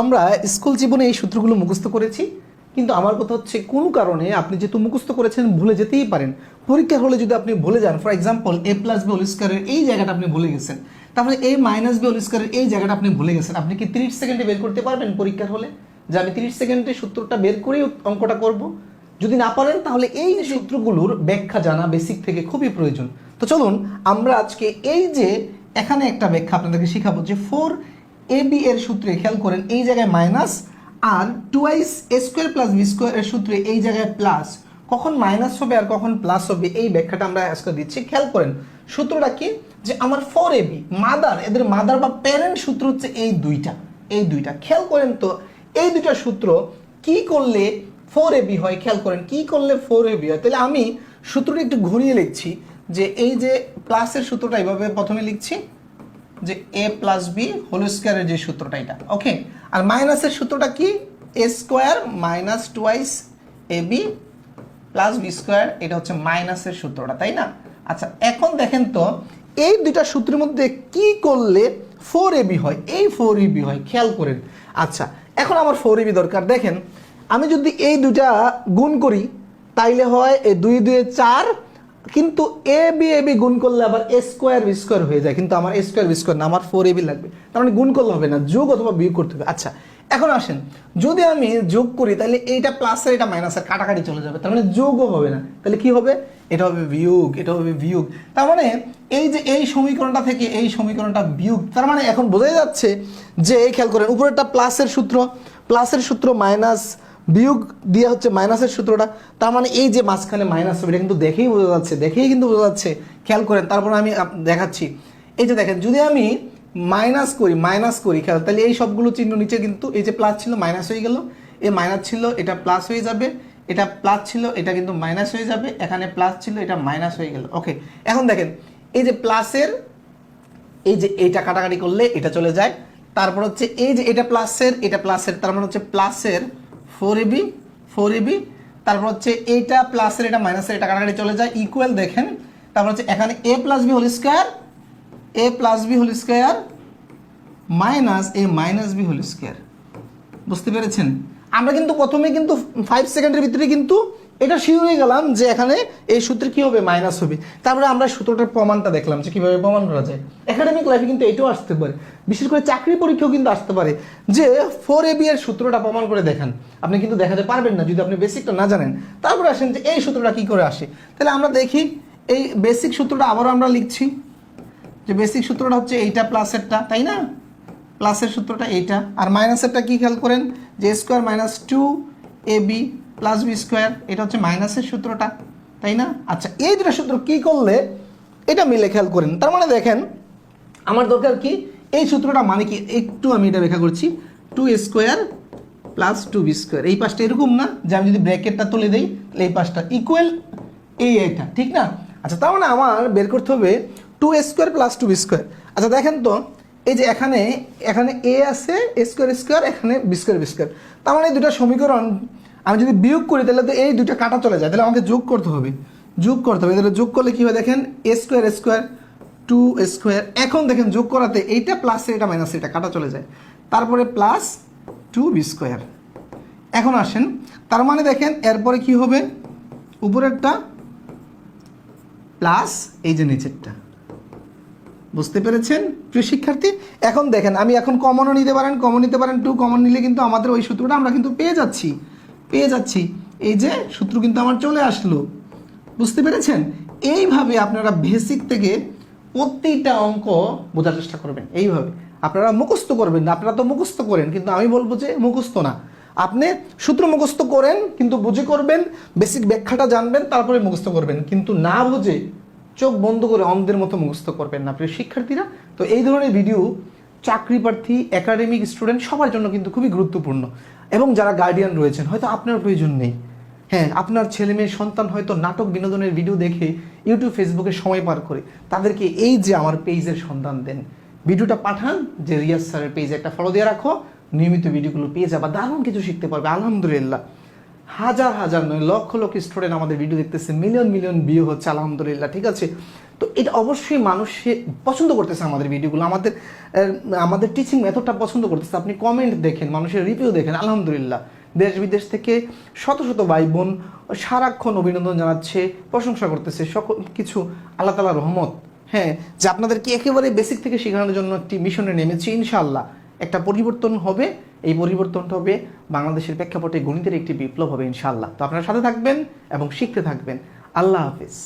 আমরা স্কুল জীবনে এই সূত্রগুলো মুখস্থ করেছি, কিন্তু আমার কথা হচ্ছে কোনো কারণে আপনি যেহেতু মুখস্থ করেছেন, ভুলে যেতেই পারেন। পরীক্ষার হলে যদি আপনি ভুলে যান for example A plus B whole স্কোয়ারের এই জায়গাটা আপনি ভুলে গেছেন, তাহলে এ মাইনাস বি হোল স্কোয়ারের এই জায়গাটা আপনি ভুলে গেছেন। আপনি কি তিরিশ সেকেন্ডে বের করতে পারবেন পরীক্ষার হলে? যে আমি তিরিশ সেকেন্ডে সূত্রটা বের করেই অঙ্কটা করব। যদি না পারেন, তাহলে এই সূত্রগুলোর ব্যাখ্যা জানা বেসিক থেকে খুবই প্রয়োজন। তো চলুন, আমরা আজকে এই যে এখানে একটা ব্যাখ্যা আপনাদেরকে শেখাবো যে ফোর এ বি এর সূত্রে খেয়াল করেন, এই জায়গায় minus R twice A square plus B square এর সূত্রে এই জায়গায় প্লাস কখন মাইনাস হবে আর কখন প্লাস হবে, এই ব্যাখ্যাটা আমরা আজকে দিচ্ছি। খেয়াল করেন, সূত্রটা কি? যে আমার ফোর এ বি মাদার এদের মাদার বা প্যারেন্ট সূত্র হচ্ছে এই দুইটা এই দুইটা। খেয়াল করেন তো, এই দুইটা সূত্র কি করলে ফোর এ বি হয়? খেয়াল করেন, কি করলে ফোর এ বি হয়? তাহলে আমি সূত্রটা একটু ঘুরিয়ে লিখছি, যে এই যে প্লাসের সূত্রটা এইভাবে প্রথমে লিখছি যে এ প্লাস বি হোল স্কোয়ারের যে সূত্রটা এটা। ওকে আর মাইনাসের সূত্রটা কি? A square minus twice A B plus B square এটা হচ্ছে মাইনাসের সূত্রটা, তাই না? আচ্ছা এখন দেখেন তো, এই দুইটা সূত্রের মধ্যে কি করলে ফোর এবি হয়? এই ফোর এবি হয়, খেয়াল করেন। আচ্ছা এখন আমার ফোর এবি দরকার। দেখেন, আমি যদি এই দুইটা গুণ করি, তাইলে হয় এই দুই দুয়ে চার কিন্তু এ বি এ বি গুণ করলে আবার এ স্কোয়ার বি স্কোয়ার হয়ে যায়। কিন্তু আমার এ স্কোয়ার বি স্কোয়ার না, আমার ফোর এ বি লাগবে। তার মানে গুণ করলে হবে না, যোগ অথবা বিয়োগ করতে হবে। আচ্ছা এখন আসেন। যদি আমি যোগ করি, তাহলে এইটা প্লাসের এটা মাইনাসের কাটাকাটি চলে যাবে। তার মানে যোগও হবে না। তাহলে কি হবে? এটা হবে বিয়োগ, এটা হবে বিয়োগ। তার মানে এই যে এই সমীকরণটা থেকে এই সমীকরণটা বিয়োগ, তার মানে এখন বোঝাই যাচ্ছে যে এই খেয়াল করেন, উপরেরটা প্লাসের সূত্র প্লাসের সূত্র মাইনাস বিয়োগ দিয়ে হচ্ছে মাইনাসের সূত্রটা, তার মানে এই যে মাঝখানে মাইনাস হবে, এটা কিন্তু দেখেই বোঝা যাচ্ছে, দেখেই কিন্তু বোঝা যাচ্ছে। খেয়াল করেন, তারপর আমি দেখাচ্ছি। এই যে দেখেন, যদি আমি মাইনাস করি মাইনাস করি, খেয়াল, তাহলে এই সবগুলো চিহ্ন নিচে কিন্তু এই যে প্লাস ছিল মাইনাস হয়ে গেল। এই মাইনাস ছিল, এটা প্লাস হয়ে যাবে। এটা প্লাস ছিল, এটা কিন্তু মাইনাস হয়ে যাবে। এখানে প্লাস ছিল, এটা মাইনাস হয়ে গেল। ওকে এখন দেখেন, এই যে প্লাসের এই যে এইটা কাটাকাটি করলে এটা চলে যায়। তারপর হচ্ছে এই যে এটা প্লাসের এটা প্লাসের তার মানে হচ্ছে প্লাসের ফোর এবি ফোর এবি, তারপর হচ্ছে এইটা প্লাসের এটা মাইনাসের এটা কাটাকাটি চলে যায় ইকুয়াল দেখেন, তারপর হচ্ছে এখানে a plus b whole square a plus b whole square minus a minus b whole square বুঝতে পেরেছেন? আমরা কিন্তু প্রথমে কিন্তু ফাইভ সেকেন্ডের ভিতরে কিন্তু এটা শিওর হয়ে গেলাম যে এখানে এই সূত্রে কি হবে? মাইনাস হবে। তারপরে আমরা সূত্রটার প্রমাণটা দেখলাম যে কীভাবে প্রমাণ করা যায়। একাডেমিক লাইফে কিন্তু এটাও আসতে পারে। বিশেষ করে চাকরি পরীক্ষাও কিন্তু আসতে পারে। যে ফোর এ বি এর সূত্রটা প্রমাণ করে দেখান। আপনি কিন্তু দেখাতে পারবেন না, যদি আপনি বেসিকটা না জানেন। তারপরে আসেন যে এই সূত্রটা কি করে আসে? তাহলে আমরা দেখি, এই বেসিক সূত্রটা আবারও আমরা লিখছি। যে বেসিক সূত্রটা হচ্ছে এইটা প্লাসেরটা তাই না? প্লাসের সূত্রটা এইটা। আর মাইনাসেরটা কি খেয়াল করেন? যে square minus two a b plus b square এটা হচ্ছে মাইনাসের সূত্রটা, তাই না? আচ্ছা এই দুটো সূত্র কি করলে? এটা মিলে খেয়াল করেন। তার মানে দেখেন, আমার দরকার কি? এই সূত্রটা মানে কি? একটু আমি এটা ব্যাখ্যা করছি। Two square plus two b square এই পাশটা এরকম না যে আমি যদি ব্র্যাকেটটা তুলে দিই, তাহলে এই পাশটা ইকুয়াল এই এইটা, ঠিক না? আচ্ছা তার মানে আমার বের করতে হবে two square plus two b square আচ্ছা দেখেন তো, এই যে এখানে এখানে এ আছে স্কোয়ার স্কোয়ার এখানে বি স্কোয়ার বি স্কোয়ার তার মানে দুটো সমীকরণ আমি যদি বিয়োগ করি, তাহলে তো এই দুটো কাটা চলে যায়। তাহলে আমাকে যোগ করতে হবে। যোগ করতে হবে। তাহলে যোগ করলে কী হয় দেখেন? A square square two square এখন দেখেন যোগ করাতে এইটা প্লাস এটা মাইনাস এটা কাটা চলে যায়। তারপরে প্লাস টু বি স্কোয়ার এখন আসেন। তার মানে দেখেন, এরপরে কি হবে? উপরেরটা প্লাস এই যে নিচেরটা। বুঝতে পেরেছেন? প্রিয় শিক্ষার্থী, এখন দেখেন, আমি এখন কমনও নিতে পারেন কমন নিতে পারেন টু কমন নিলে কিন্তু আমাদের ওই সূত্রটা আমরা কিন্তু পেয়ে যাচ্ছি। পেয়ে যাচ্ছি। এই যে সূত্র কিন্তু আমার চলে আসলো। বুঝতে পেরেছেন? এইভাবে আপনারা বেসিক থেকে প্রতিটা অঙ্ক বোঝার চেষ্টা করবেন। এইভাবে। আপনারা মুখস্থ করবেন না, আপনারা তো মুখস্থ করেন, কিন্তু আমি বলব যে মুখস্থ না। আপনি সূত্র মুখস্থ করেন, কিন্তু বুঝে করবেন বেসিক ব্যাখ্যাটা জানবেন, তারপরে মুখস্থ করবেন। কিন্তু না বুঝে চোখ বন্ধ করে অন্ধের মতো মুখস্থ করবেন না, প্রিয় শিক্ষার্থীরা। তো এই ধরনের ভিডিও চাকরি প্রার্থী একাডেমিক স্টুডেন্ট সবার জন্য কিন্তু খুবই গুরুত্বপূর্ণ। এবং যারা গার্ডিয়ান রয়েছেন, হয়তো আপনার প্রয়োজন নেই। হ্যাঁ আপনার ছেলে মেয়ে সন্তান হয়তো নাটক বিনোদনের ভিডিও দেখে ইউটিউব ফেসবুকে সময় পার করে। তাদেরকে এই যে আমার পেজের সন্ধান দেন ভিডিওটা পাঠান, যে রিয়াজ স্যারের পেজে একটা ফলো দিয়ে রাখো, নিয়মিত ভিডিওগুলো পেয়ে যাবা, দারুণ কিছু শিখতে পারবে, আলহামদুলিল্লাহ। হাজার হাজার নয়, লক্ষ লক্ষ স্টুডেন্ট আমাদের ভিডিও দেখতেছে মিলিয়ন মিলিয়ন ভিউ হচ্ছে, আলহামদুলিল্লাহ, ঠিক আছে? তো এটা অবশ্যই মানুষে পছন্দ করতেছে আমাদের ভিডিওগুলো আমাদের আমাদের টিচিং মেথডটা পছন্দ করতেছে। আপনি কমেন্ট দেখেন, মানুষের রিভিউ দেখেন, আলহামদুলিল্লাহ। দেশ বিদেশ থেকে শত শত ভাই বোন সারাক্ষণ অভিনন্দন জানাচ্ছে, প্রশংসা করতেছে, সকল কিছু আল্লাহ তালা রহমত। হ্যাঁ যে আপনাদেরকে একেবারে বেসিক থেকে শেখানোর জন্য একটি মিশনে নেমেছি, ইনশাআল্লাহ। একটা পরিবর্তন হবে, এই পরিবর্তনটা হবে বাংলাদেশের প্রেক্ষাপটে গণিতের একটি বিপ্লব হবে, ইনশাআল্লাহ। তো আপনারা সাথে থাকবেন এবং শিখতে থাকবেন। আল্লাহ হাফিজ।